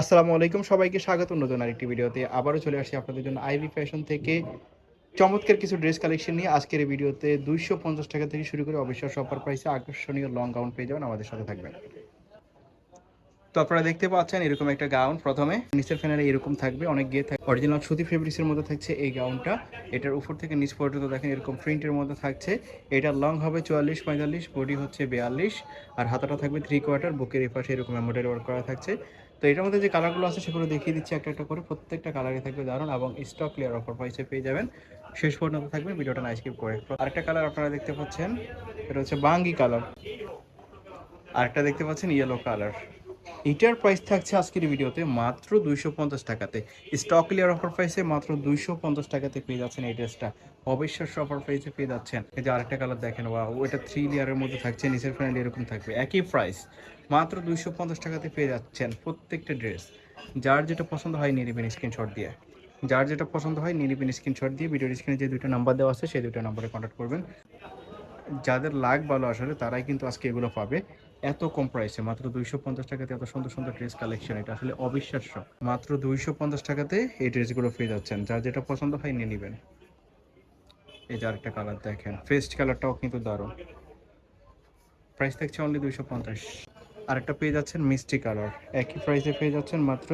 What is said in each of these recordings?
আসসালামু আলাইকুম, সবাইকে স্বাগত নতুন আরেকটি ভিডিওতে। আবারও চলে আসি আপনাদের জন্য আইভি ফ্যাশন থেকে। চমৎকার কিছু ড্রেস কালেকশন নিয়ে আজকের এই ভিডিওতে দুইশো পঞ্চাশ টাকা থেকে শুরু করে অবশ্যই অফার প্রাইসে আকর্ষণীয় লং গাউন পেয়ে যাবেন আমাদের সাথে থাকবেন। তো আপনারা দেখতে পাচ্ছেন এরকম একটা গাউন প্রথমে। নিচের ফ্যানের এরকম থাকবে, অনেক গিয়ে থাকে অরিজিনাল সুতি ফেব্রিক্সের মধ্যে থাকছে এই গাউনটা এটার উপর থেকে নিচ পর্যন্ত দেখেন এরকম প্রিন্টের মধ্যে থাকছে। এটা লং হবে চুয়াল্লিশ পঁয়তাল্লিশ বডি হচ্ছে বিয়াল্লিশ। আর হাতাটা থাকবে থ্রি কোয়ার্টার বুকের এপাশে এরকম এমব্রয়ডারি ওয়ার্ক করা থাকছে। তো এটার মধ্যে যে কালারগুলো আছে সেগুলো দেখিয়ে দিচ্ছি একটা একটা করে। প্রত্যেকটা কালারে থাকবে দারুণ এবং স্টক ক্লিয়ার অফার প্রাইসে পেয়ে যাবেন। শেষ পর্যন্ত থাকবে ভিডিওটা না স্কিপ করে। আরেকটা কালার আপনারা দেখতে পাচ্ছেন, এটা হচ্ছে বাঙ্গি কালার আরেকটা দেখতে পাচ্ছেন ইয়েলো কালার এটার প্রাইস থাকছে আজকের ভিডিওতে মাত্র দুইশো পঞ্চাশ টাকাতে। স্টক ক্লিয়ার অফার প্রাইসে মাত্র দুইশো পঞ্চাশ টাকাতে পেয়ে যাচ্ছেন এই ড্রেসটা অবিশ্বাস্য অফার প্রাইসে পেয়ে যাচ্ছেন। এই যে আরেকটা কালার দেখেন বা ওইটা থ্রি লেয়ারের মধ্যে থাকছে, নিচের ফ্যানেল এরকম থাকবে। একই প্রাইস মাত্র দুইশো পঞ্চাশ টাকাতে পেয়ে যাচ্ছেন প্রত্যেকটা ড্রেস যার যেটা পছন্দ হয় নিয়ে নেবেন স্ক্রিনশট দিয়ে। যার যেটা পছন্দ হয় নিয়ে নেবেন স্ক্রিনশট দিয়ে। ভিডিওর স্ক্রিনে যে দুটো নাম্বার দেওয়া আছে, সেই দুটো নাম্বারে কন্ট্যাক্ট করবেন। যাদের লাগ ভালো আসলে তারাই কিন্তু আজকে এগুলো পাবে। এত কম প্রাইসে মাত্র দুইশো পঞ্চাশ টাকাতে এত সুন্দর সুন্দর ড্রেস কালেকশন এটা আসলে অবিশ্বাস্য। মাত্র দুইশো পঞ্চাশ টাকাতে এই ড্রেসগুলো পেয়ে যাচ্ছেন। যার যেটা পছন্দ হয় নিয়ে নেবেন। এই যে আরেকটা কালার দেখেন। ফেস্ট কালারটাও কিন্তু দারুণ। প্রাইস থাকছে অনলি দুইশো পঞ্চাশ। আরেকটা পেয়ে যাচ্ছেন মিষ্টি কালার একই প্রাইসে পেয়ে যাচ্ছেন মাত্র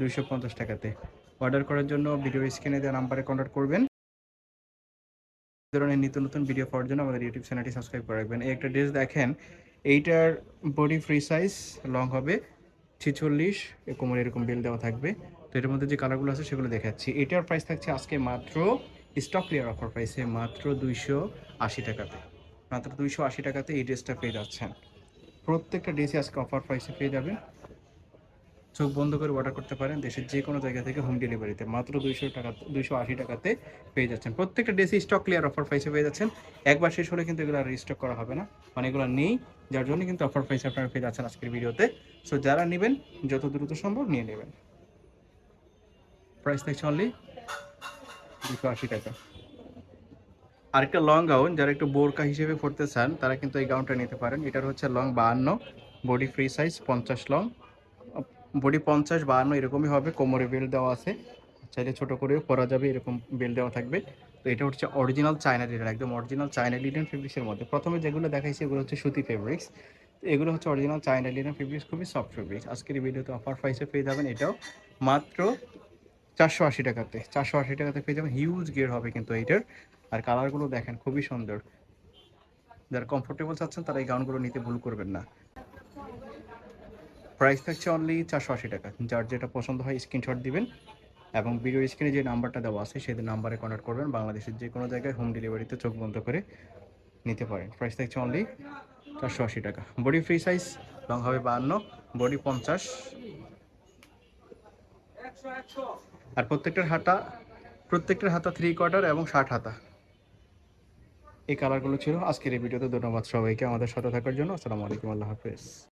দুইশো পঞ্চাশ টাকাতে। অর্ডার করার জন্য ভিডিও স্ক্রিনে দেওয়া নাম্বারে কন্ট্যাক্ট করবেন। ধরনের নিত্য নতুন ভিডিও পাওয়ার জন্য আমাদের ইউটিউব চ্যানেলটি সাবস্ক্রাইব করে রাখবেন। এই একটা ড্রেস দেখেন, এইটার বডি ফ্রি সাইজ লং হবে, ছিচল্লিশ কোমরে এরকম বেল দেওয়া থাকবে। তো এটার মধ্যে যে কালারগুলো আছে সেগুলো দেখাচ্ছি। এটার প্রাইস থাকছে আজকে মাত্র স্টক ক্লিয়ার অফার প্রাইসে মাত্র দুইশো আশি টাকাতে। মাত্র দুইশো আশি টাকাতে এই ড্রেসটা পেয়ে যাচ্ছেন। প্রত্যেকটা ড্রেসই আজকে অফার প্রাইসে পেয়ে যাবেন। চোখ বন্ধ করে অর্ডার করতে পারেন দেশের যে কোনো জায়গা থেকে হোম ডেলিভারিতে মাত্র দুইশো টাকা, দুইশো আশি টাকাতে পেয়ে যাচ্ছেন। প্রত্যেকটা ড্রেসই স্টক ক্লিয়ার অফার প্রাইসে পেয়ে যাচ্ছেন। একবার শেষ হলে কিন্তু এগুলো আর রিস্টক করা হবে না। মানে এগুলো নেই, যার জন্য কিন্তু অফার প্রাইসে আপনারা পেয়ে যাচ্ছেন আজকের ভিডিওতে। সো যারা নেবেন, যত দ্রুত সম্ভব নিয়ে নেবেন। প্রাইস থাকছে অনলি দুশো আশি টাকা। আরেকটা লং গাউন যারা একটু বোরকা হিসেবে পড়তে চান, তারা কিন্তু এই গাউনটা নিতে পারেন। এটার হচ্ছে লং বাহান্ন বডি ফ্রি সাইজ পঞ্চাশ লং বডি পঞ্চাশ, বাহান্ন, এরকমই হবে। কোমরে বেল্ট দেওয়া আছে। চাইলে ছোট করেও পরা যাবে, এরকম বেল্ট দেওয়া থাকবে। তো এটা হচ্ছে অরিজিনাল চায়না লিডার একদম অরিজিনাল চায়না লিডার ফেব্রিক্সের মধ্যে। প্রথমে যেগুলো দেখাইছি, এগুলো হচ্ছে সুতি ফেব্রিক্স এগুলো হচ্ছে অরিজিনাল চায়না লিডার ফেব্রিক্স খুবই সফট ফেব্রিক্স আজকের ভিডিওতে অফার প্রাইসে পেয়ে যাবেন এটাও মাত্র চারশো আশি টাকাতে। চারশো আশি টাকাতে পেয়ে যাবেন। হিউজ গিয়ার হবে কিন্তু এইটার। আর কালারগুলো দেখেন, খুবই সুন্দর। যারা কমফোর্টেবল চাচ্ছেন, তারা এই গাউনগুলো নিতে ভুল করবেন না। প্রাইস থাকছে অনলি চারশো আশি টাকা। যার যেটা পছন্দ হয় স্ক্রিনশট দিবেন এবং ভিডিও স্ক্রিনে যে নাম্বারটা দেওয়া আছে, সেই নাম্বারে কন্ট্যাক্ট করবেন। বাংলাদেশের যে কোনো জায়গায় হোম ডেলিভারিতে চোখ বন্ধ করে নিতে পারেন। প্রাইস থাকছে অনলি চারশো আশি টাকা। বডি ফ্রি সাইজ লং হবে বাহান্ন বডি পঞ্চাশ। আর প্রত্যেকটার হাতা প্রত্যেকটার হাতা থ্রি কোয়ার্টার এবং ষাট হাতা। এই কালারগুলো ছিল আজকের এই ভিডিওতে ধন্যবাদ সবাইকে। আমাদের সাথে থাকার জন্য। আসসালামু আলাইকুম। আল্লাহ হাফেজ।